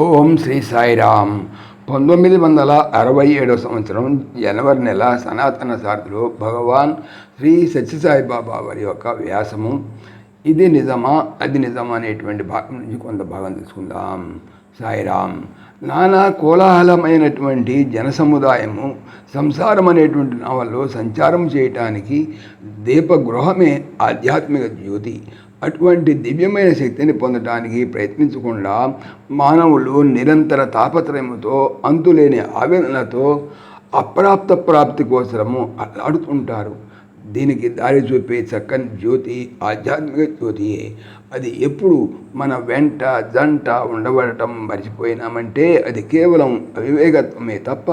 ఓం శ్రీ సాయిరామ్. పంతొమ్మిది వందల అరవై ఏడవ సంవత్సరం జనవరి నెల సనాతన సారథిలో భగవాన్ శ్రీ సత్యసాయి బాబా వారి యొక్క వ్యాసము. ఇది నిజమా? అది నిజమా? అనేటువంటి భాగం నుంచి కొంత భాగం తీసుకుందాం సాయిరామ్ నానా కోలాహలమైనటువంటి జన సముదాయము సంసారం అనేటువంటి నావల్లో సంచారం చేయటానికి దీపగృహమే ఆధ్యాత్మిక జ్యోతి. అటువంటి దివ్యమైన శక్తిని పొందటానికి ప్రయత్నించకుండా మానవులు నిరంతర తాపత్రయముతో అంతులేని ఆవేదనతో అప్రాప్త ప్రాప్తి కోసము అల్లాడుతుంటారు. దీనికి దారి చూపే చక్కని జ్యోతి ఆధ్యాత్మిక జ్యోతియే. అది ఎప్పుడు మన వెంట జంట ఉండబడటం మర్చిపోయినామంటే అది కేవలం అవివేకత్వమే తప్ప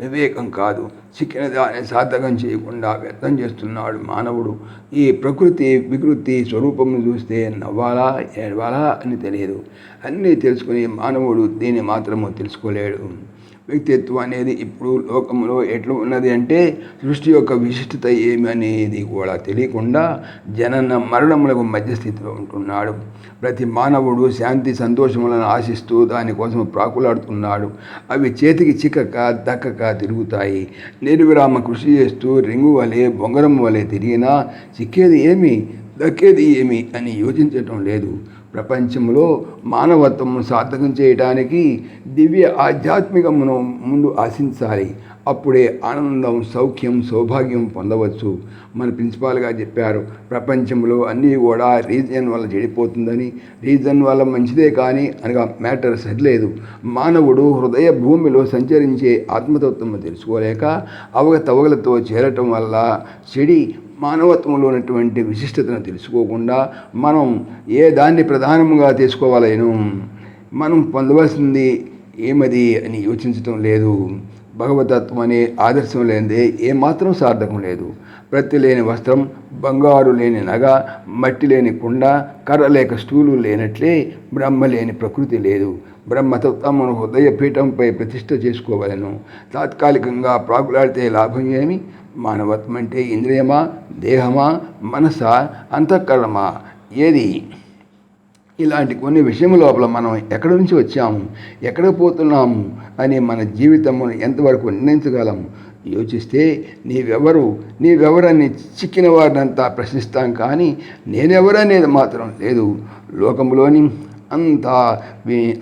వివేకం కాదు. చిక్కిన దాన్ని సార్థకం చేయకుండా వ్యర్థం చేస్తున్నాడు మానవుడు. ఈ ప్రకృతి వికృతి స్వరూపమును చూస్తే నవ్వాలా ఏడవాలా అని తెలియదు. అన్నీ తెలుసుకుని మానవుడు దీన్ని మాత్రము తెలుసుకోలేడు. వ్యక్తిత్వం అనేది ఇప్పుడు లోకంలో ఎట్లా ఉన్నది అంటే సృష్టి యొక్క విశిష్టత ఏమి అనేది కూడా తెలియకుండా జనన మరణములకు మధ్యస్థితిలో ఉంటున్నాడు. ప్రతి మానవుడు శాంతి సంతోషములను ఆశిస్తూ దానికోసం ప్రాకులాడుతున్నాడు. అవి చేతికి చిక్కక దక్కక తిరుగుతాయి. నిర్విరామ కృషి చేస్తూ రింగు వలె బొంగరం వలె తిరిగినా చిక్కేది ఏమి దక్కేది ఏమి అని యోచించటం లేదు. ప్రపంచంలో మానవత్వం సార్థకం చేయడానికి దివ్య ఆధ్యాత్మికమును ముందు ఆశించాలి. అప్పుడే ఆనందం సౌఖ్యం సౌభాగ్యం పొందవచ్చు. మన ప్రిన్సిపాల్గా చెప్పారు ప్రపంచంలో అన్నీ కూడా రీజన్ వల్ల చెడిపోతుందని. రీజన్ వల్ల మంచిదే కానీ అనగా మ్యాటర్ సరిలేదు. మానవుడు హృదయ భూమిలో సంచరించే ఆత్మతత్వం తెలుసుకోలేక అవగతవగలతో చేరటం వల్ల చెడి మానవత్వంలో ఉన్నటువంటి విశిష్టతను తెలుసుకోకుండా మనం ఏ దాన్ని ప్రధానముగా తీసుకోవాలేను మనం పొందవలసింది ఏమది అని యోచించటం లేదు. భగవతత్వం అనే ఆదర్శం లేనిదే ఏమాత్రం సార్థకం లేదు. ప్రతి లేని వస్త్రం బంగారు లేని నగ మట్టి లేని కుండ కర్ర లేక స్టూలు లేనట్లే బ్రహ్మ లేని ప్రకృతి లేదు. బ్రహ్మతత్వమును హృదయ పీఠంపై ప్రతిష్ట చేసుకోవలను. తాత్కాలికంగా ప్రాకులాడితే లాభం ఏమి? మానవత్వం అంటే ఇంద్రియమా దేహమా మనసా అంతఃకరణమా? ఏది? ఇలాంటి కొన్ని విషయం లోపల మనం ఎక్కడి నుంచి వచ్చాము ఎక్కడ పోతున్నాము అని మన జీవితమును ఎంతవరకు నిర్ణయించగలము యోచిస్తే నీవెవరు? నీవెవరని చిక్కిన వారినంతా ప్రశ్నిస్తాం కానీ నేనెవరనేది మాత్రం లేదు. లోకంలోని అంతా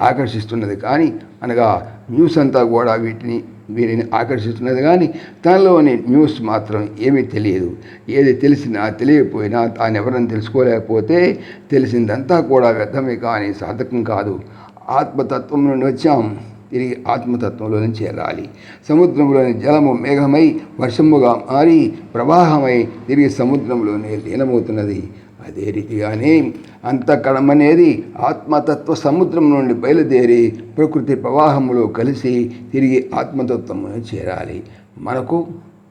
ఆకర్షిస్తున్నది కానీ అనగా న్యూస్ అంతా కూడా వీటిని వీరిని ఆకర్షిస్తున్నది కానీ తనలోని న్యూస్ మాత్రం ఏమీ తెలియదు. ఏది తెలిసినా తెలియకపోయినా తాను ఎవరని తెలుసుకోలేకపోతే తెలిసిందంతా కూడా వ్యర్థమే కానీ సాధకం కాదు. ఆత్మతత్వం నుండి వచ్చాం. తిరిగి ఆత్మతత్వంలోనే చేరాలి. సముద్రంలోని జలము మేఘమై వర్షముగా మారి ప్రవాహమై తిరిగి సముద్రంలోనే లీనమవుతున్నది. అదే రీతిగానే అంతఃకరణం అనేది ఆత్మతత్వ సముద్రం నుండి బయలుదేరి ప్రకృతి ప్రవాహంలో కలిసి తిరిగి ఆత్మతత్వమును చేరాలి. మనకు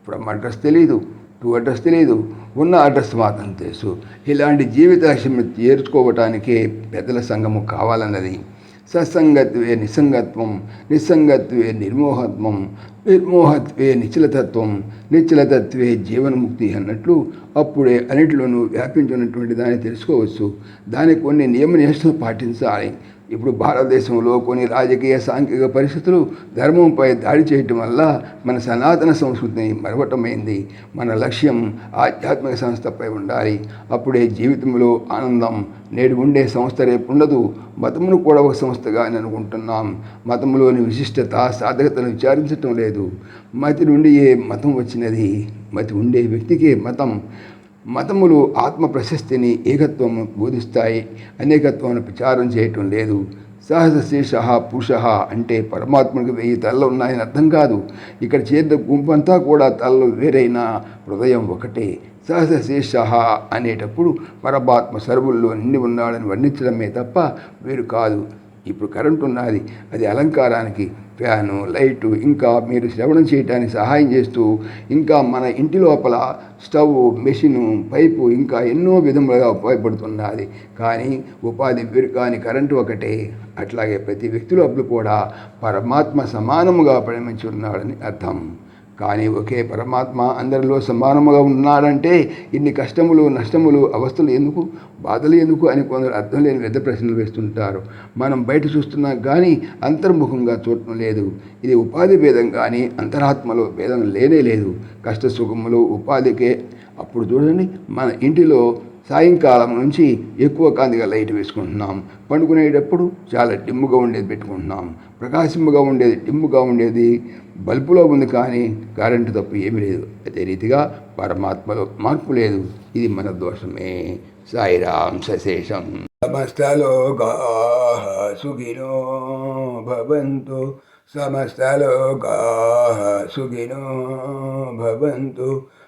ఫ్రమ్ అడ్రస్ తెలీదు టూ అడ్రస్ తెలియదు ఉన్న అడ్రస్ మాత్రం తెలుసు. ఇలాంటి జీవిత లక్ష్యం చేర్చుకోవటానికే పెద్దల సంఘము కావాలన్నది. సత్సంగత్వే నిస్సంగత్వం నిస్సంగత్వే నిర్మోహత్వం నిర్మోహత్వే నిశ్చలతత్వం నిశ్చలతత్వే జీవన్ముక్తి అన్నట్లు అప్పుడే అన్నిటిలోనూ వ్యాపించినటువంటి దాన్ని తెలుసుకోవచ్చు. దానికి కొన్ని నియమ నిష్టలు పాటించాలి. ఇప్పుడు భారతదేశంలో కొన్ని రాజకీయ సాంఘిక పరిస్థితులు ధర్మంపై దాడి చేయటం వల్ల మన సనాతన సంస్కృతిని మరవటమైంది. మన లక్ష్యం ఆధ్యాత్మిక సంస్థపై ఉండాలి. అప్పుడే జీవితంలో ఆనందం నేడు ఉండే సంస్థ రేపు ఉండదు. మతమును కూడా ఒక సంస్థగా అని అనుకుంటున్నాం. మతంలోని విశిష్టత సాధకతను విచారించటం లేదు. మతి నుండి ఏ మతం వచ్చినది. మతి ఉండే వ్యక్తికే మతం. మతములు ఆత్మ ప్రశస్తిని ఏకత్వం బోధిస్తాయి. అనేకత్వాన్ని ప్రచారం చేయటం లేదు. సహజ శేష పురుష అంటే పరమాత్మకి వెయ్యి తలలు ఉన్నాయని అర్థం కాదు. ఇక్కడ చేరిన గుంపంతా కూడా తలలు వేరైన హృదయం ఒకటే. సహజ శేష అనేటప్పుడు పరమాత్మ సర్వుల్లో నిండి ఉన్నాడని వర్ణించడమే తప్ప వేరు కాదు. ఇప్పుడు కరెంటు ఉన్నది అది అలంకారానికి ఫ్యాను లైటు ఇంకా మీరు శ్రవణం చేయడానికి సహాయం చేస్తూ ఇంకా మన ఇంటి లోపల స్టవ్ మెషిను పైపు ఇంకా ఎన్నో విధములుగా ఉపయోగపడుతున్నది. కానీ ఉపాధి వేరు కానీ కరెంటు ఒకటే. అట్లాగే ప్రతి వ్యక్తి లోపల కూడా పరమాత్మ సమానముగా పరిణమించి ఉన్నాడని అర్థం. కానీ ఒకే పరమాత్మ అందరిలో సమానముగా ఉన్నాడంటే ఇన్ని కష్టములు నష్టములు అవస్థలు ఎందుకు? బాధలు ఎందుకు? అని కొందరు అర్థం లేని పెద్ద ప్రశ్నలు వేస్తుంటారు. మనం బయట చూస్తున్నా కానీ అంతర్ముఖంగా చూడటం లేదు. ఇది ఉపాధి భేదం కానీ అంతరాత్మలో భేదం లేనే లేదు. కష్ట సుఖములు ఉపాధికే. అప్పుడు చూడండి మన ఇంటిలో సాయంకాలం నుంచి ఎక్కువ కాంతిగా లైట్ వేసుకుంటున్నాం. పండుకునేటప్పుడు చాలా డిమ్ముగా ఉండేది పెట్టుకుంటున్నాం. ప్రకాశముగా ఉండేది డిమ్ముగా ఉండేది. బల్బులో ఉంది కానీ కరెంటు తప్పు ఏమీ లేదు. అదే రీతిగా పరమాత్మలో మార్పు లేదు. ఇది మన దోషమే. సాయిరాం సశేషం. సమస్తలోకా సుఖినో భవంతు. సమస్తలోకా సుఖినో భవంతు.